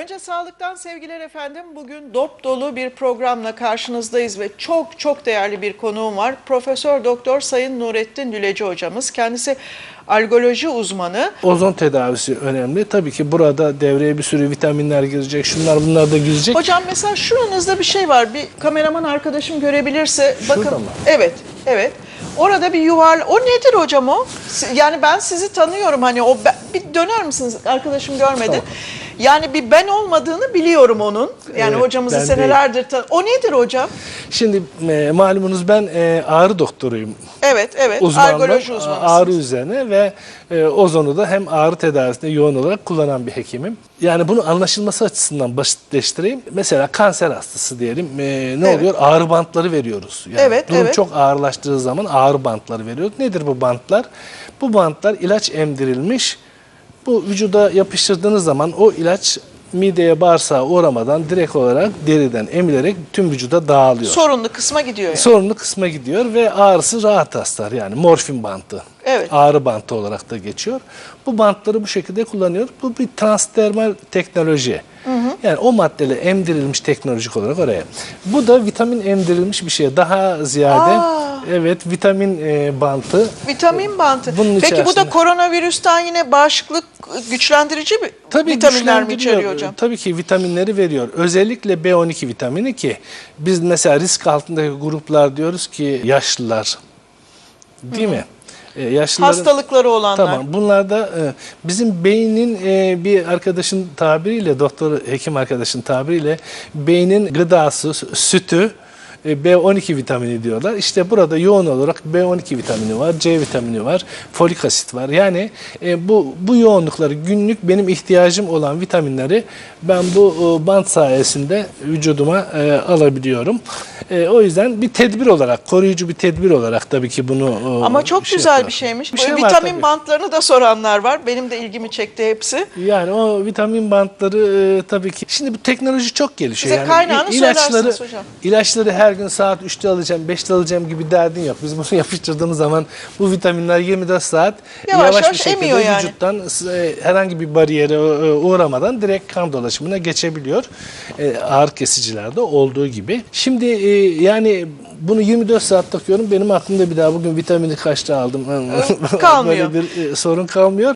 Önce sağlıktan sevgiler efendim. Bugün dop dolu bir programla karşınızdayız ve çok çok değerli bir konuğum var. Profesör Doktor Sayın Nurettin Lüleci hocamız. Kendisi algoloji uzmanı. Ozon tedavisi önemli. Tabii ki burada devreye bir sürü vitaminler girecek, şunlar bunlar da girecek. Hocam mesela şuranızda bir şey var. Bir kameraman arkadaşım görebilirse bakın. Şurada mı? Evet, evet. Orada bir yuvarla. O nedir hocam o? Yani ben sizi tanıyorum hani o bir döner misiniz? Arkadaşım görmedi. Tamam. Yani bir ben olmadığını biliyorum onun. Yani Evet, hocamızı senelerdir tan- O nedir hocam? Şimdi e, malumunuz ben e, ağrı doktoruyum. Evet, evet. Uzmanlığım Algoloji a- uzmanısınız. ağrı üzerine ve e, ozonu da hem ağrı tedavisinde yoğun olarak kullanan bir hekimim. Yani bunu anlaşılması açısından basitleştireyim. Mesela kanser hastası diyelim. E, ne Evet. oluyor? Ağrı bantları veriyoruz. Yani Evet, durum evet. çok ağırlaştığı zaman ağrı bantları veriyoruz. Nedir bu bantlar? Bu bantlar ilaç emdirilmiş. Bu vücuda yapıştırdığınız zaman o ilaç mideye bağırsağa uğramadan direkt olarak deriden emilerek tüm vücuda dağılıyor. Sorunlu kısma gidiyor yani. Sorunlu kısma gidiyor ve ağrısı rahat hastar yani morfin bantı. Evet. Ağrı bantı olarak da geçiyor. Bu bantları bu şekilde kullanıyor. Bu bir transdermal teknoloji. Yani o maddeyle emdirilmiş teknolojik olarak oraya. Bu da vitamin emdirilmiş bir şey. Daha ziyade Aa. evet vitamin e, bantı. Vitamin bantı. Bunun Peki bu da içerisinde- koronavirüsten yine bağışıklık güçlendirici bir Tabii vitaminler mi içeriyor hocam? Tabii ki vitaminleri veriyor. Özellikle B12 vitamini ki biz mesela risk altındaki gruplar diyoruz ki yaşlılar. Değil mi? E, yaşlıların- Hastalıkları olanlar. Tamam. Bunlar da e, bizim beynin e, bir arkadaşın tabiriyle, doktor hekim arkadaşın tabiriyle beynin gıdası, sü- sütü B12 vitamini diyorlar. İşte burada yoğun olarak B12 vitamini var, C vitamini var, folik asit var. Yani e, bu bu yoğunlukları günlük benim ihtiyacım olan vitaminleri ben bu e, bant sayesinde vücuduma e, alabiliyorum. E, o yüzden bir tedbir olarak, koruyucu bir tedbir olarak tabii ki bunu e, Ama çok şey güzel yapıyorum. bir şeymiş. Bir Böyle şey var vitamin tabii. bantlarını da soranlar var. Benim de ilgimi çekti hepsi. Yani o vitamin bantları e, tabii ki. Şimdi bu teknoloji çok gelişiyor. Bize yani kaynağını il- ilaçları, söylersiniz hocam. ilaçları her gün saat 3'te alacağım, 5'te alacağım gibi derdin yok. Biz bunu yapıştırdığımız zaman bu vitaminler 24 saat Yavaş yavaş, yavaş bir şekilde emiyor yani. vücuttan e, herhangi bir bariyere e, uğramadan direkt kan dolaşımına geçebiliyor. E, ağır kesicilerde olduğu gibi. Şimdi e, yani bunu 24 saat takıyorum. Benim aklımda bir daha bugün vitamini kaçta aldım. kalmıyor. Böyle bir e, sorun kalmıyor.